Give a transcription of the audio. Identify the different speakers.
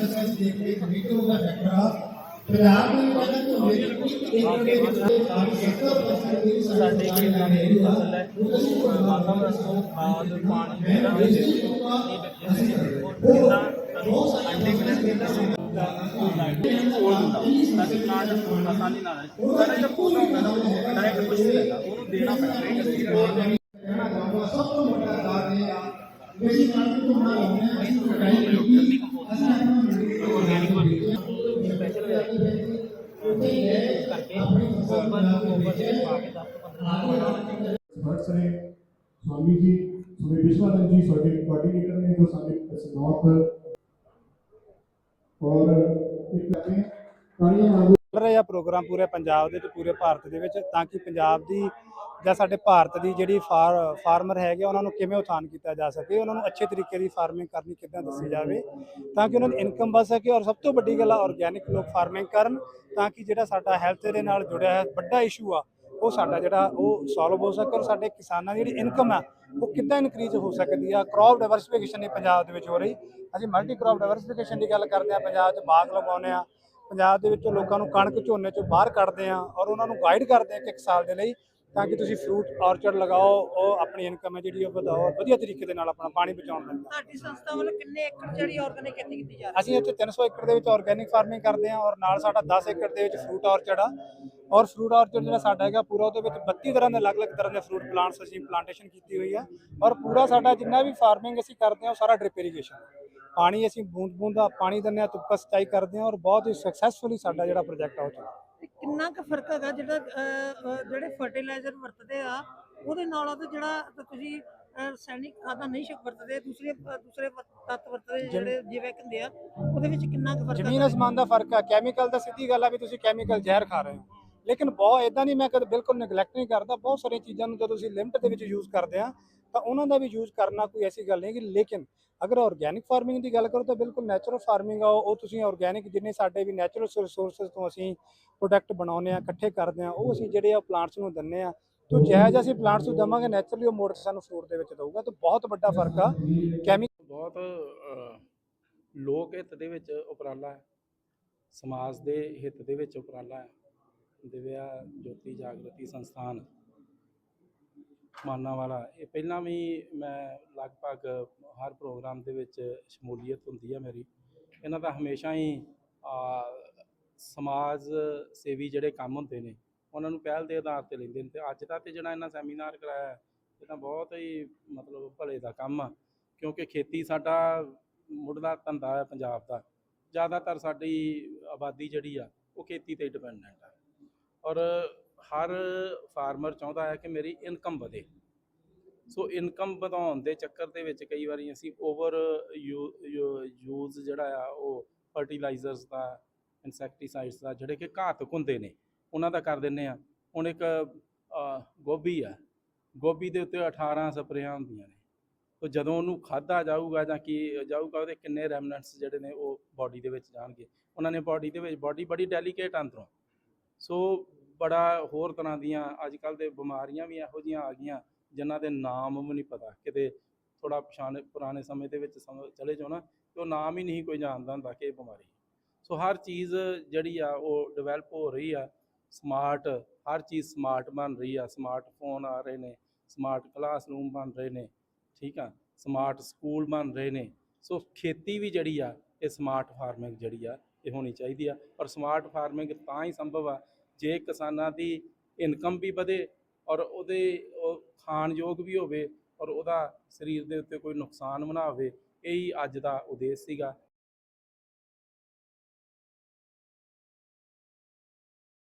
Speaker 1: ਦੇਖ ਰੇਖ ਮੀਟਿੰਗ ਦਾ ਫੈਕਟਰ ਪੰਜਾਬ ਦੀ ਵਜ੍ਹਾ ਤੋਂ ਮੇਰੀ ਇੱਕ ਏਕੜ ਦੇ ਵਿੱਚ ਸਾਡੀ 70% ਦੀ
Speaker 2: ਸਾਡੇ
Speaker 1: ਸਾਡੀ
Speaker 2: ਖੇਤਾਂ
Speaker 1: ਜ਼ਮੀਨ
Speaker 2: ਦੀ
Speaker 1: ਹੈ
Speaker 2: ਫਸਲ ਹੈ ਵਾਤਾਵਰਨ ਤੋਂ ਖਾਦ ਪਾਣੀ ਜਿਹੜਾ
Speaker 1: ਮੈਂ ਇਸ ਚੀਜ਼ ਨੂੰ ਅਸੀਂ
Speaker 2: ਕਿੰਨਾ ਅੰਡੇ ਮਿਲਣ ਦੇ ਦੱਸੋ ਕੋਲ ਹੁੰਦਾ ਤਾਂ ਕਿ ਪਲਾਂਟ ਨੂੰ ਆਸਾਨੀ ਨਾਲ ਸਾਡਾ ਜਿਹੜਾ ਪੌਦਾ ਹੁੰਦਾ ਨਾ ਉਹ ਡਾਇਰੈਕਟ ਕੁਝ ਨਹੀਂ ਲੈਂਦਾ ਉਹਨੂੰ ਦੇਣਾ
Speaker 3: ਚੱਲ ਰਹੇ ਆ ਪ੍ਰੋਗਰਾਮ ਪੂਰੇ ਪੰਜਾਬ ਦੇ ਤੇ ਪੂਰੇ ਭਾਰਤ ਦੇ ਵਿੱਚ ਤਾਂ ਕਿ ਪੰਜਾਬ ਦੀ ਜਾਂ ਸਾਡੇ ਭਾਰਤ ਦੀ ਜਿਹੜੀ ਫਾਰ ਫਾਰਮਰ ਹੈਗੇ ਆ, ਉਹਨਾਂ ਨੂੰ ਕਿਵੇਂ ਉਥਾਨ ਕੀਤਾ ਜਾ ਸਕੇ ਉਹਨਾਂ ਨੂੰ ਅੱਛੇ ਤਰੀਕੇ ਦੀ ਫਾਰਮਿੰਗ ਕਰਨੀ ਕਿੱਦਾਂ ਦੱਸੀ ਜਾਵੇ ਤਾਂ ਕਿ ਉਹਨਾਂ ਦੀ ਇਨਕਮ ਵੱਧ ਸਕੇ ਔਰ ਸਭ ਤੋਂ ਵੱਡੀ ਗੱਲ ਆ ਆਰਗੈਨਿਕ ਲੋਕ ਫਾਰਮਿੰਗ ਕਰਨ ਤਾਂ ਕਿ ਜਿਹੜਾ ਸਾਡਾ ਹੈਲਥ ਦੇ ਨਾਲ ਜੁੜਿਆ ਹੈ ਵੱਡਾ ਇਸ਼ੂ ਆ ਉਹ ਸਾਡਾ ਜਿਹੜਾ ਉਹ ਸੋਲਵ ਹੋ ਸਕੇ ਔਰ ਸਾਡੇ ਕਿਸਾਨਾਂ ਦੀ ਜਿਹੜੀ ਇਨਕਮ ਆ ਉਹ ਕਿੱਦਾਂ ਇਨਕਰੀਜ਼ ਹੋ ਸਕਦੀ ਆ ਕ੍ਰੌਪ ਡਾਈਵਰਸਿਫਿਕੇਸ਼ਨ ਇਹ ਪੰਜਾਬ ਦੇ ਵਿੱਚ ਹੋ ਰਹੀ ਅਸੀਂ ਮਲਟੀ ਕ੍ਰੌਪ ਡਾਈਵਰਸਿਫਿਕੇਸ਼ਨ ਦੀ ਗੱਲ ਕਰਦੇ ਆ ਪੰਜਾਬ 'ਚ ਬਾਗ ਲਗਾਉਂਦੇ ਆ ਪੰਜਾਬ ਦੇ ਵਿੱਚੋਂ ਲੋਕਾਂ ਨੂੰ ਕਣਕ ਝੋਨੇ ਚੋਂ ਬਾਹਰ ਕੱਢਦੇ ਆ ਔਰ ਉਹਨਾਂ ਨੂੰ ਗਾਈਡ ਕਰਦੇ ਆ ਕਿ ਇੱਕ ਸਾਲ ਦੇ ਲਈ ਤਾਂ ਕਿ ਤੁਸੀਂ ਫਰੂਟ ਆਰਚਰਡ ਲਗਾਓ ਉਹ ਆਪਣੀ ਇਨਕਮ ਹੈ ਜਿਹੜੀ ਉਹ ਵਧਾਓ ਵਧੀਆ ਤਰੀਕੇ ਦੇ ਨਾਲ ਆਪਣਾ ਪਾਣੀ ਬਚਾਉਣ ਦਾ।
Speaker 4: ਤੁਹਾਡੀ ਸੰਸਥਾ ਵੱਲੋਂ ਕਿੰਨੇ ਏਕੜ ਜਿਹੜੀ ਆਰਗੈਨਿਕ ਖੇਤੀ ਕੀਤੀ ਜਾ ਰਹੀ
Speaker 3: ਅਸੀਂ ਇੱਥੇ 300 ਏਕੜ ਦੇ ਵਿੱਚ ਆਰਗੈਨਿਕ ਫਾਰਮਿੰਗ ਕਰਦੇ ਹਾਂ ਔਰ ਨਾਲ ਸਾਡਾ 10 ਏਕੜ ਦੇ ਵਿੱਚ ਫਰੂਟ ਆਰਚਰਡ ਆ। ਔਰ ਫਰੂਟ ਆਰਚਰਡ ਜਿਹੜਾ ਸਾਡਾ ਹੈਗਾ ਪੂਰਾ ਉਹਦੇ ਵਿੱਚ 32 ਤਰ੍ਹਾਂ ਦੇ ਅਲੱਗ-ਅਲੱਗ ਤਰ੍ਹਾਂ ਦੇ ਫਰੂਟ ਪਲਾਂਟਸ ਅਸੀਂ ਪਲਾਂਟੇਸ਼ਨ ਕੀਤੀ ਹੋਈ ਆ ਔਰ ਪੂਰਾ ਸਾਡਾ ਜਿੰਨਾ ਵੀ ਫਾਰਮਿੰਗ ਅਸੀਂ ਕਰਦੇ ਹਾਂ ਉਹ ਸਾਰਾ ਡ੍ਰਿਪ ਇਰੀਗੇਸ਼ਨ ਪਾਣੀ ਅਸੀਂ ਬੂੰਦ ਬੂੰਦ ਦਾ ਪਾਣੀ ਦਿੰਦੇ ਹਾਂ ਤੁਪਕਾ ਸਿੰਚਾਈ ਕਰਦੇ ਹਾਂ ਔਰ ਬਹੁਤ ਹੀ ਸਕਸੈਸਫੁਲੀ ਸਾਡਾ ਜਿਹੜਾ ਪ੍ਰੋਜੈਕਟ ਆ ਉਹ ਚੱਲ
Speaker 4: ਕਿੰਨਾ ਕੁ ਫ਼ਰਕ ਹੈਗਾ ਜਿਹੜਾ ਜਿਹੜੇ ਫਰਟੀਲਾਈਜ਼ਰ ਵਰਤਦੇ ਆ ਉਹਦੇ ਨਾਲੋਂ ਤੇ ਜਿਹੜਾ ਤੁਸੀਂ ਰਸਾਇਣਿਕ ਖਾਦਾਂ ਨਹੀਂ ਸ਼ਕ ਵਰਤਦੇ ਦੂਸਰੇ ਦੂਸਰੇ ਤੱਤ ਵਰਤਦੇ ਜਿਹੜੇ ਜਿਵੇਂ ਕਹਿੰਦੇ ਆ ਉਹਦੇ ਵਿੱਚ ਕਿੰਨਾ ਕੁ ਫ਼ਰਕ
Speaker 3: ਜ਼ਮੀਨ
Speaker 4: ਹੈਗਾ?
Speaker 3: ਅਸਮਾਨ ਦਾ ਫ਼ਰਕ ਆ। ਕੈਮੀਕਲ ਦਾ ਸਿੱਧੀ ਗੱਲ ਆ ਵੀ ਤੁਸੀਂ ਕੈਮੀਕਲ ਜ਼ਹਿਰ ਖਾ ਰਹੇ ਹੋ। ਲੇਕਿਨ ਬਹੁਤ ਇਦਾਂ ਨਹੀਂ ਮੈਂ ਕਦੇ ਬਿਲਕੁਲ ਨੈਗਲੈਕਟ ਨਹੀਂ ਕਰਦਾ। ਬਹੁਤ ਸਾਰੀਆਂ ਚੀਜ਼ਾਂ ਨੂੰ ਜਦੋਂ ਅਸੀਂ ਲਿਮਟ ਦੇ ਵਿੱਚ ਯੂਜ਼ ਕਰਦੇ ਆ ਤਾਂ ਉਹਨਾਂ ਦਾ ਵੀ ਯੂਜ਼ ਕਰਨਾ ਕੋਈ ਐਸੀ ਗੱਲ ਨਹੀਂ ਕਿ ਲੇਕਿਨ ਅਗਰ ਆਰਗੈਨਿਕ ਫਾਰਮਿੰਗ ਦੀ ਗੱਲ ਕਰੋ ਤਾਂ ਬਿਲਕੁਲ ਨੈਚੁਰਲ ਫਾਰਮਿੰਗ ਆ, ਉਹ ਤੁਸੀਂ ਆਰਗੈਨਿਕ ਜਿੰਨੇ ਸਾਡੇ ਵੀ ਨੈਚੁਰਲ ਰਿਸੋਰਸਸ ਤੋਂ ਅਸੀਂ ਪ੍ਰੋਡਕਟ ਬਣਾਉਂਦੇ ਆ ਇਕੱਠੇ ਕਰਦੇ ਆ ਉਹ ਅਸੀਂ ਜਿਹੜੇ ਆ ਪਲਾਂਟਸ ਨੂੰ ਦਿੰਨੇ ਆ ਤੋਂ ਜਾਇਜ਼ ਅਸੀਂ ਪਲਾਂਟਸ ਨੂੰ ਦਵਾਂਗੇ ਨੈਚੁਰਲੀ ਉਹ ਮੋੜ ਸਾਨੂੰ ਫਰੂਟ ਦੇ ਵਿੱਚ ਦਊਗਾ। ਤਾਂ ਬਹੁਤ ਵੱਡਾ ਫ਼ਰਕ ਆ। ਕੈਮੀਕਲ
Speaker 5: ਬਹੁਤ ਲੋਕ ਹਿੱਤ ਦੇ ਵਿੱਚ ਉਪਰਾਲਾ ਹੈ। ਸਮਾਜ ਦੇ ਹਿੱਤ ਦੇ ਵਿੱਚ ਉਪਰਾਲਾ ਹੈ। ਦਿਵਿਆ ਜੋਤੀ ਜਾਗਰਤੀ ਸੰਸਥਾਨ ਮਾਨਾ ਵਾਲਾ ਇਹ ਪਹਿਲਾਂ ਵੀ ਮੈਂ ਲਗਭਗ ਹਰ ਪ੍ਰੋਗਰਾਮ ਦੇ ਵਿੱਚ ਸ਼ਮੂਲੀਅਤ ਹੁੰਦੀ ਹੈ ਮੇਰੀ ਇਹਨਾਂ ਦਾ ਹਮੇਸ਼ਾ ਹੀ ਸਮਾਜ ਸੇਵੀ ਜਿਹੜੇ ਕੰਮ ਹੁੰਦੇ ਨੇ ਉਹਨਾਂ ਨੂੰ ਪਹਿਲ ਦੇ ਆਧਾਰ ਤੇ ਲੈਂਦੇ ਨੇ ਤੇ ਅੱਜ ਦਾ ਤੇ ਜਿਹੜਾ ਇਹਨਾਂ ਸੈਮੀਨਾਰ ਕਰਾਇਆ ਇਹ ਤਾਂ ਬਹੁਤ ਹੀ ਮਤਲਬ ਭਲੇ ਦਾ ਕੰਮ ਆ ਕਿਉਂਕਿ ਖੇਤੀ ਸਾਡਾ ਮੁੱਢਲਾ ਧੰਦਾ ਹੈ ਪੰਜਾਬ ਦਾ ਜ਼ਿਆਦਾਤਰ ਸਾਡੀ ਆਬਾਦੀ ਜਿਹੜੀ ਆ ਉਹ ਖੇਤੀ ਤੇ ਡਿਪੈਂਡੈਂਟ ਆ ਔਰ ਹਰ ਫਾਰਮਰ ਚਾਹੁੰਦਾ ਹੈ ਕਿ ਮੇਰੀ ਇਨਕਮ ਵਧੇ। ਸੋ ਇਨਕਮ ਵਧਾਉਣ ਦੇ ਚੱਕਰ ਦੇ ਵਿੱਚ ਕਈ ਵਾਰੀ ਅਸੀਂ ਓਵਰ ਯੂਜ਼ ਜਿਹੜਾ ਆ, ਉਹ ਫਰਟੀਲਾਈਜ਼ਰਸ ਦਾ, ਇਨਸੈਕਟੀਸਾਈਡਸ ਦਾ, ਜਿਹੜੇ ਕਿ ਘਾਤਕ ਹੁੰਦੇ ਨੇ, ਉਹਨਾਂ ਦਾ ਕਰ ਦਿੰਨੇ ਆ ਹੁਣ ਇੱਕ ਗੋਭੀ ਆ। ਗੋਭੀ ਦੇ ਉੱਤੇ 18 ਸਪਰੇਆਂ ਹੁੰਦੀਆਂ ਨੇ। ਤੋ ਜਦੋਂ ਉਹਨੂੰ ਖਾਧਾ ਜਾਊਗਾ ਜਾਂ ਕੀ ਜਾਊਗਾ, ਉਹਦੇ ਕਿੰਨੇ ਰੈਮਨੈਂਟਸ ਜਿਹੜੇ ਨੇ ਉਹ ਬਾਡੀ ਦੇ ਵਿੱਚ ਜਾਣਗੇ। ਉਹਨਾਂ ਨੇ ਬਾਡੀ ਦੇ ਵਿੱਚ ਬਾਡੀ ਬੜੀ ਡੈਲੀਕੇਟ ਅੰਦਰੋਂ। ਸੋ ਬੜਾ ਹੋਰ ਤਰ੍ਹਾਂ ਦੀਆਂ ਅੱਜ ਕੱਲ ਦੇ ਬਿਮਾਰੀਆਂ ਵੀ ਇਹੋ ਜਿਹੀਆਂ ਆ ਗਈਆਂ, ਜਿਨ੍ਹਾਂ ਦੇ ਨਾਮ ਵੀ ਨਹੀਂ ਪਤਾ। ਕਿਤੇ ਥੋੜਾ ਪਛਾਣ, ਪੁਰਾਣੇ ਸਮੇਂ ਦੇ ਵਿੱਚ ਸਮ- ਚਲੇ ਜਾਓ ਨਾ, ਤੇ ਉਹ ਨਾਮ ਹੀ ਨਹੀਂ ਕੋਈ ਜਾਣਦਾ ਹੁੰਦਾ ਕਿ ਇਹ ਬਿਮਾਰੀ ਸੋ ਹਰ ਚੀਜ਼ ਜਿਹੜੀ ਆ, ਉਹ ਡਿਵੈਲਪ ਹੋ ਰਹੀ ਆ। ਸਮਾਰਟ ਹਰ ਚੀਜ਼ ਸਮਾਰਟ ਬਣ ਰਹੀ ਆ। ਸਮਾਰਟਫੋਨ ਆ ਰਹੇ ਨੇ ਸਮਾਰਟ ਕਲਾਸਰੂਮ ਬਣ ਰਹੇ ਨੇ, ਠੀਕ ਆ? ਸਮਾਰਟ ਸਕੂਲ ਬਣ ਰਹੇ ਨੇ। ਸੋ ਖੇਤੀ ਵੀ ਜਿਹੜੀ ਆ, ਇਹ ਸਮਾਰਟ ਫਾਰਮਿੰਗ ਜਿਹੜੀ ਆ ਇਹ ਹੋਣੀ ਚਾਹੀਦੀ ਆ। ਔਰ ਸਮਾਰਟ ਫਾਰਮਿੰਗ ਤਾਂ ਹੀ ਸੰਭਵ ਆ, ਜੇ ਕਿਸਾਨਾਂ ਦੀ ਇਨਕਮ ਵੀ ਵਧੇ ਔਰ ਉਹਦੇ ਉਹ ਖਾਣ ਯੋਗ ਵੀ ਹੋਵੇ ਔਰ ਉਹਦਾ ਸਰੀਰ ਦੇ ਉੱਤੇ ਕੋਈ ਨੁਕਸਾਨ ਵੀ ਨਾ ਹੋਵੇ, ਇਹੀ ਅੱਜ ਦਾ ਉਦੇਸ਼ ਸੀਗਾ।